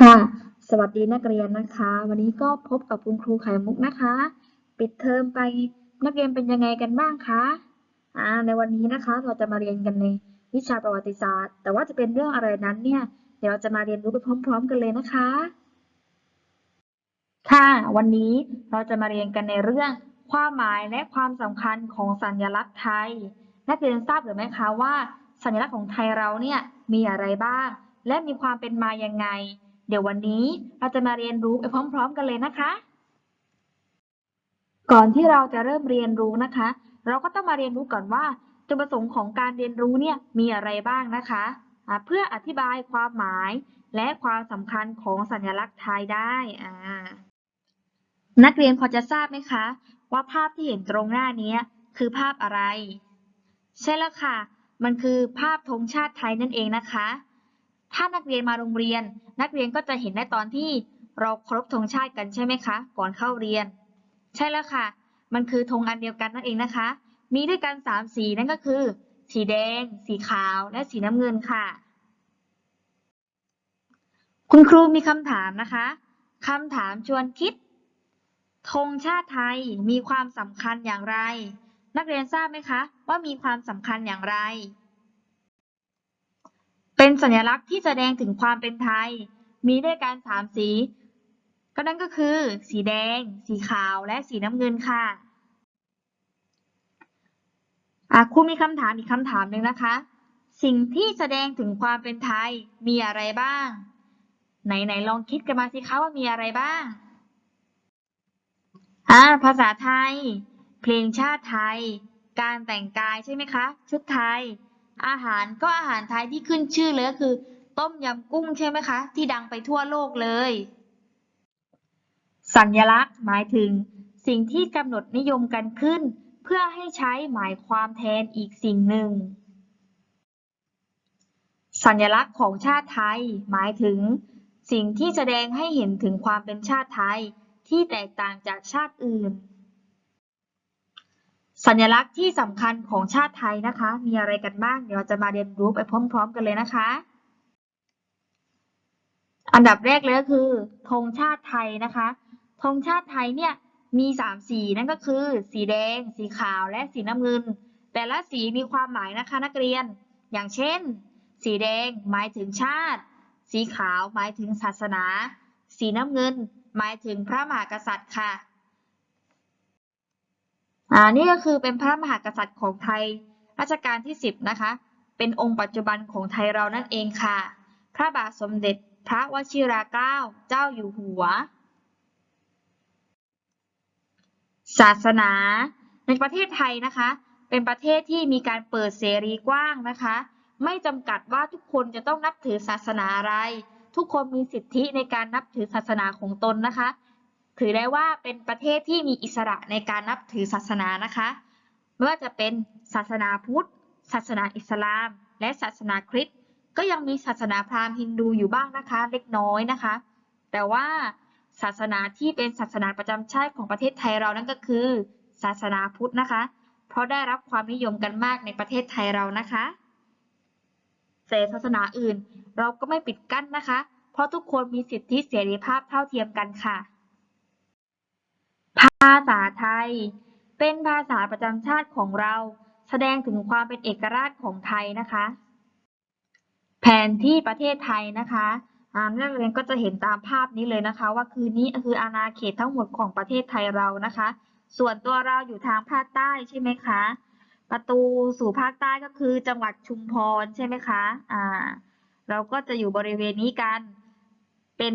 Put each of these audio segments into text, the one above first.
ค่ะ สวัสดีนักเรียนนะคะ วันนี้ก็พบกับคุณครูไข่มุกนะคะ ปิดเทอมไปนักเรียนเป็นยังไงกันบ้างคะอ่าในวันนี้นะคะเราจะมาเรียนกันในวิชาประวัติศาสตร์ แต่ว่าจะเป็นเรื่องอะไรนั้นเนี่ย เดี๋ยวเราจะมาเรียนรู้ไปพร้อม ๆ กันเลยนะคะ ค่ะวันนี้เราจะมาเรียนกันในเรื่องความหมายและความสำคัญของสัญลักษณ์ไทย นักเรียนทราบหรือไม่คะว่า สัญลักษณ์ของไทยเราเนี่ยมีอะไรบ้าง และมีความเป็นมายังไง เดี๋ยววันนี้เราจะมาเรียนรู้ไปพร้อม ๆ กันเลยนะคะ ก่อนที่เราจะเริ่มเรียนรู้นะคะ เราก็ต้องมาเรียนรู้ก่อนว่าจุดประสงค์ของการเรียนรู้เนี่ยมีอะไรบ้างนะคะอ่าเพื่ออธิบายความหมายและความสำคัญของสัญลักษณ์ไทยได้นักเรียนพอจะทราบไหมคะ ว่าภาพที่เห็นตรงหน้านี้คือภาพอะไร ใช่แล้วค่ะ มันคือภาพธงชาติไทยนั่นเองนะคะ ถ้านักเรียนมาโรงเรียน นักเรียนก็จะเห็นได้ตอนที่เราเคารพธงชาติกันใช่ไหมคะ ก่อนเข้าเรียน ใช่แล้วค่ะ มันคือธงอันเดียวกันนั่นเองนะคะ มีด้วยกันสามสีนั่นก็คือ สีแดง สีขาว และสีน้ำเงินค่ะ คุณครูมีคำถามนะคะคำถามชวนคิดธงชาติไทยมีความสำคัญอย่างไร นักเรียนทราบไหมคะ ว่ามีความสำคัญอย่างไร เป็นสัญลักษณ์ที่แสดงถึงความเป็นไทย มีด้วยกันสามสี ก็นั่นก็คือ สีแดง สีขาวและสีน้ำเงินค่ะอะครูมีคำถามอีกคำถามหนึ่งนะคะ สิ่งที่แสดงถึงความเป็นไทยมีอะไรบ้าง ไหนไหนลองคิดกันมาสิคะว่ามีอะไรบ้างอ่าภาษาไทย เพลงชาติไทย การแต่งกายใช่ไหมคะ ชุดไทย อาหารก็อาหารไทยที่ขึ้นชื่อเลยก็คือ ต้มยำกุ้งใช่ไหมคะ ที่ดังไปทั่วโลกเลย สัญลักษณ์หมายถึง สิ่งที่กำหนดนิยมกันขึ้น เพื่อให้ใช้หมายความแทนอีกสิ่งหนึ่ง สัญลักษณ์ของชาติไทย หมายถึง สิ่งที่แสดงให้เห็นถึงความเป็นชาติไทย ที่แตกต่างจากชาติอื่น สัญลักษณ์ที่สำคัญของชาติไทยนะคะ มีอะไรกันบ้าง เดี๋ยวเราจะมาเรียนรู้ไปพร้อม ๆ กันเลยนะคะ อันดับแรกเลยก็คือธงชาติไทยนะคะธงชาติไทยเนี่ยมีสามสีนั่นก็คือ สีแดง สีขาวและสีน้ำเงิน แต่ละสีมีความหมายนะคะนักเรียน อย่างเช่น สีแดงหมายถึงชาติ สีขาวหมายถึงศาสนา สีน้ำเงิน หมายถึงพระมหากษัตริย์ค่ะ อ่านี่ก็คือเป็นพระมหากษัตริย์ของไทยรัชกาลที่ 10 นะคะ เป็นองค์ปัจจุบันของไทยเรานั่นเองค่ะ พระบาทสมเด็จพระวชิราเกล้าเจ้าอยู่หัว ศาสนา ในประเทศไทยนะคะ เป็นประเทศที่มีการเปิดเสรีกว้างนะคะ ไม่จำกัดว่าทุกคนจะต้องนับถือศาสนาอะไร ทุกคนมีสิทธิในการนับถือศาสนาของตนนะคะ ถือได้ว่าเป็นประเทศที่มีอิสระในการนับถือศาสนานะคะ ไม่ว่าจะเป็นศาสนาพุทธ ศาสนาอิสลาม และศาสนาคริสต์ก็ยังมีศาสนาพราหมณ์ฮินดูอยู่บ้างนะคะ เล็กน้อยนะคะ แต่ว่าศาสนาที่เป็นศาสนาประจำชาติของประเทศไทยเรานั่นก็คือ ศาสนาพุทธนะคะ เพราะได้รับความนิยมกันมากในประเทศไทยเรานะคะแต่ศาสนาอื่น เราก็ไม่ปิดกั้นนะคะ เพราะทุกคนมีสิทธิเสรีภาพเท่าเทียมกันค่ะ ภาษาไทย เป็นภาษาประจำชาติของเรา แสดงถึงความเป็นเอกราชของไทยนะคะ แผนที่ประเทศไทยนะคะนักเรียนก็จะเห็นตามภาพนี้เลยนะคะ ว่าคือนี้คืออาณาเขตทั้งหมดของประเทศไทยเรานะคะ ส่วนตัวเราอยู่ทางภาคใต้ใช่ไหมคะ ประตูสู่ภาคใต้ก็คือจังหวัดชุมพรใช่ไหมคะอ่าเราก็จะอยู่บริเวณนี้กัน เป็น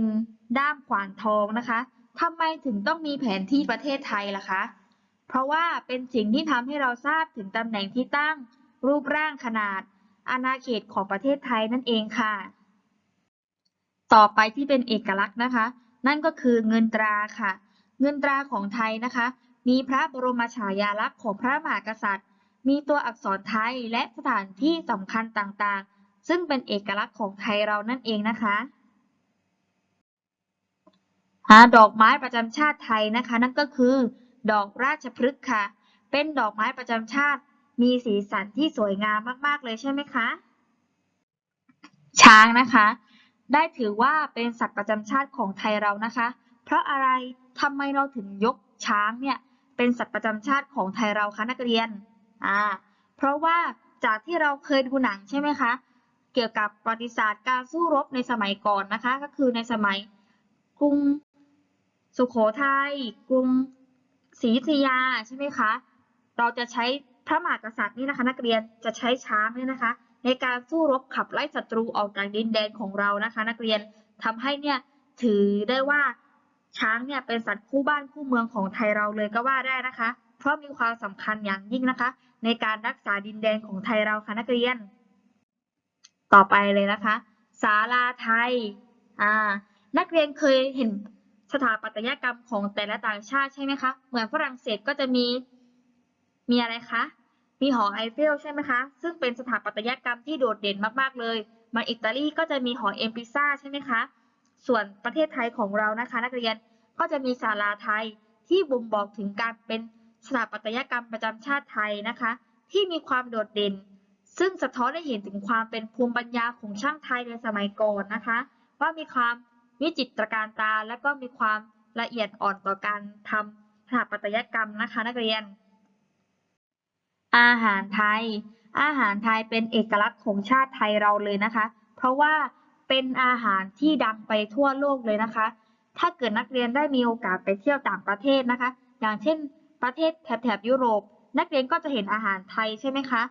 ด้ามขวานทองนะคะ ทำไมถึงต้องมีแผนที่ประเทศไทยล่ะคะ เพราะว่าเป็นสิ่งที่ทำให้เราทราบถึงตำแหน่งที่ตั้ง รูปร่างขนาด อาณาเขตของประเทศไทยนั่นเองค่ะ ต่อไปที่เป็นเอกลักษณ์นะคะ นั่นก็คือเงินตราค่ะ เงินตราของไทยนะคะ มีพระบรมฉายาลักษณ์ของพระมหากษัตริย์ มีตัวอักษรไทยและสถานที่สำคัญต่างๆ ซึ่งเป็นเอกลักษณ์ของไทยเรานั่นเองนะคะ ดอกไม้ประจำชาติไทยนะคะ นั่นก็คือ ดอกราชพฤกษ์ค่ะ เป็นดอกไม้ประจำชาติ มีสีสันที่สวยงามมาก ๆ เลยใช่ไหมคะ ช้างนะคะ ได้ถือว่าเป็นสัตว์ประจำชาติของไทยเรานะคะ เพราะอะไรทำไมเราถึงยกช้างเนี่ยเป็นสัตว์ประจำชาติของไทยเราคะนักเรียนอ่าเพราะว่าจากที่เราเคยดูหนังใช่ไหมคะ เกี่ยวกับประวัติศาสตร์การสู้รบในสมัยก่อนนะคะ ก็คือในสมัยกรุง สุโขทัยกรุงศรีอยุธยาใช่ไหมคะ เราจะใช้พระมหากษัตริย์นี่นะคะ นักเรียนจะใช้ช้างเนี่ยนะคะ ในการสู้รบขับไล่ศัตรูออกจากดินแดนของเรานะคะ นักเรียนทำให้เนี่ยถือได้ว่าช้างเนี่ยเป็นสัตว์คู่บ้านคู่เมืองของไทยเราเลยก็ว่าได้นะคะ เพราะมีความสำคัญอย่างยิ่งนะคะ ในการรักษาดินแดนของไทยเราค่ะนักเรียน ต่อไปเลยนะคะ ศาลาไทยอ่านักเรียนเคยเห็น สถาปัตยกรรมของแต่ละต่างชาติใช่ไหมคะ เหมือนฝรั่งเศสก็จะมีมีอะไรคะ มีหอไอเฟลใช่ไหมคะ ซึ่งเป็นสถาปัตยกรรมที่โดดเด่นมากๆเลย มาอิตาลีก็จะมีหอเอ็มปิซ่าใช่ไหมคะ ส่วนประเทศไทยของเรานะคะ นักเรียนก็จะมีศาลาไทยที่บ่งบอกถึงการเป็นสถาปัตยกรรมประจำชาติไทยนะคะ ที่มีความโดดเด่น ซึ่งสะท้อนให้เห็นถึงความเป็นภูมิปัญญาของช่างไทยในสมัยก่อนนะคะ ว่ามีความ วิจิตรการตา และก็มีความละเอียดอ่อนต่อการทำสถาปัตยกรรมนะคะนักเรียน อาหารไทย อาหารไทยเป็นเอกลักษณ์ของชาติไทยเราเลยนะคะ เพราะว่าเป็นอาหารที่ดังไปทั่วโลกเลยนะคะ ถ้าเกิดนักเรียนได้มีโอกาสไปเที่ยวต่างประเทศนะคะ อย่างเช่น ประเทศแถบแถบยุโรป นักเรียนก็จะเห็นอาหารไทยใช่ไหมคะ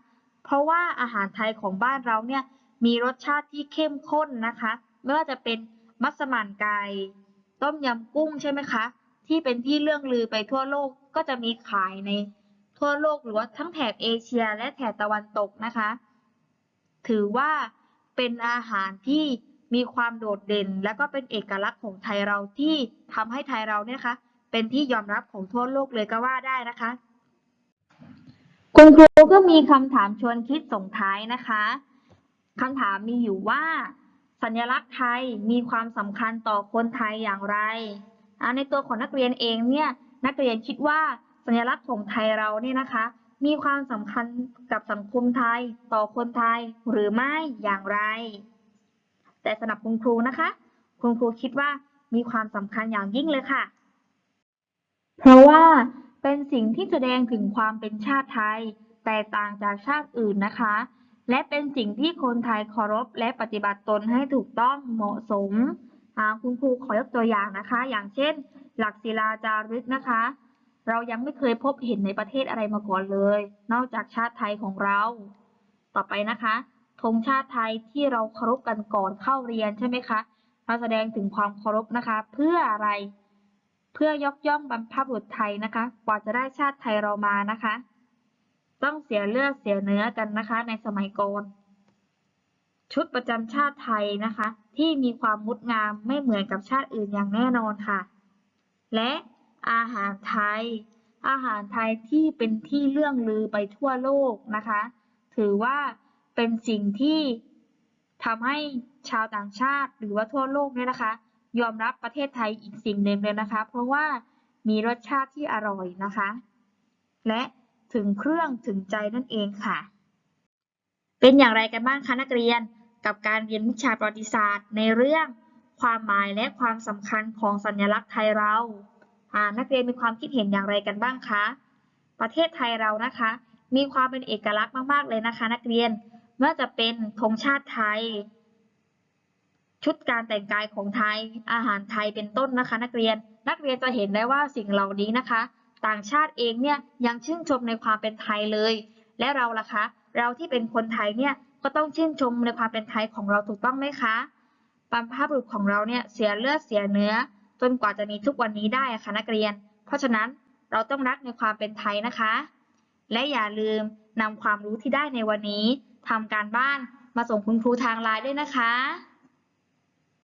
เพราะว่าอาหารไทยของบ้านเราเนี่ยมีรสชาติที่เข้มข้นนะคะ ไม่ว่าจะเป็น มัสมั่นไก่ต้มยำกุ้งใช่ไหมคะ ที่เป็นที่เรื่องลือไปทั่วโลกก็จะมีขายในทั่วโลกหรือว่าทั้งแถบเอเชียและแถบตะวันตกนะคะ ถือว่าเป็นอาหารที่มีความโดดเด่น และก็เป็นเอกลักษณ์ของไทยเราที่ทำให้ไทยเราเนี่ยคะเป็นที่ยอมรับของทั่วโลกเลยก็ว่าได้นะคะ คุณครูก็มีคำถามชวนคิดส่งท้ายนะคะคำถามมีอยู่ว่า สัญลักษณ์ไทยมีความสำคัญต่อคนไทยอย่างไร ในตัวของนักเรียนเองเนี่ยนักเรียนคิดว่าสัญลักษณ์ของไทยเราเนี่ยนะคะ มีความสำคัญกับสังคมไทยต่อคนไทยหรือไม่อย่างไร แต่สำหรับคุณครูนะคะ คุณครูคิดว่ามีความสำคัญอย่างยิ่งเลยค่ะ เพราะว่าเป็นสิ่งที่แสดงถึงความเป็นชาติไทย แตกต่างจากชาติอื่นนะคะ และเป็นสิ่งที่คนไทยเคารพและปฏิบัติตนให้ถูกต้องเหมาะสมคุณครูขอยกตัวอย่างนะคะ อย่างเช่น หลักศิลาจารึกนะคะ เรายังไม่เคยพบเห็นในประเทศอะไรมาก่อนเลย นอกจากชาติไทยของเรา ต่อไปนะคะธงชาติไทยที่เราเคารพกันก่อนเข้าเรียนใช่ไหมคะเราแสดงถึงความเคารพนะคะ เพื่ออะไร เพื่อยกย่องบรรพบุรุษไทยนะคะ กว่าจะได้ชาติไทยเรามานะคะ ต้องเสียเลือดเสียเนื้อกันนะคะ ในสมัยก่อนชุดประจำชาติไทยนะคะ ที่มีความงดงามไม่เหมือนกับชาติอื่นอย่างแน่นอนค่ะ และอาหารไทย อาหารไทยที่เป็นที่เรื่องลือไปทั่วโลกนะคะ ถือว่าเป็นสิ่งที่ทำให้ชาวต่างชาติหรือว่าทั่วโลกเนี่ยนะคะ ยอมรับประเทศไทยอีกสิ่งหนึ่งเลยนะคะ เพราะว่ามีรสชาติที่อร่อยนะคะ และ ถึงเครื่องถึงใจนั่นเองค่ะ เป็นอย่างไรกันบ้างคะนักเรียนกับการเรียนวิชาประวัติศาสตร์ ในเรื่องความหมายและความสำคัญของสัญลักษณ์ไทยเราอ่านักเรียนมีความคิดเห็นอย่างไรกันบ้างคะ ประเทศไทยเรานะคะ มีความเป็นเอกลักษณ์มาก ๆ เลยนะคะ นักเรียนไม่ว่าจะเป็นธงชาติไทย ชุดการแต่งกายของไทย อาหารไทยเป็นต้นนะคะ นักเรียน นักเรียนจะเห็นได้ว่าสิ่งเหล่านี้นะคะ ต่างชาติเองเนี่ยยังชื่นชมในความเป็นไทยเลย และเราล่ะคะ เราที่เป็นคนไทยเนี่ยก็ต้องชื่นชมในความเป็นไทยของเราถูกต้องไหมคะบรรพบุรุษของเราเนี่ยเสียเลือดเสียเนื้อ จนกว่าจะมีทุกวันนี้ได้ค่ะนักเรียน เพราะฉะนั้นเราต้องรักในความเป็นไทยนะคะ และอย่าลืมนำความรู้ที่ได้ในวันนี้ทำการบ้านมาส่งคุณครูทางไลน์ด้วยนะคะ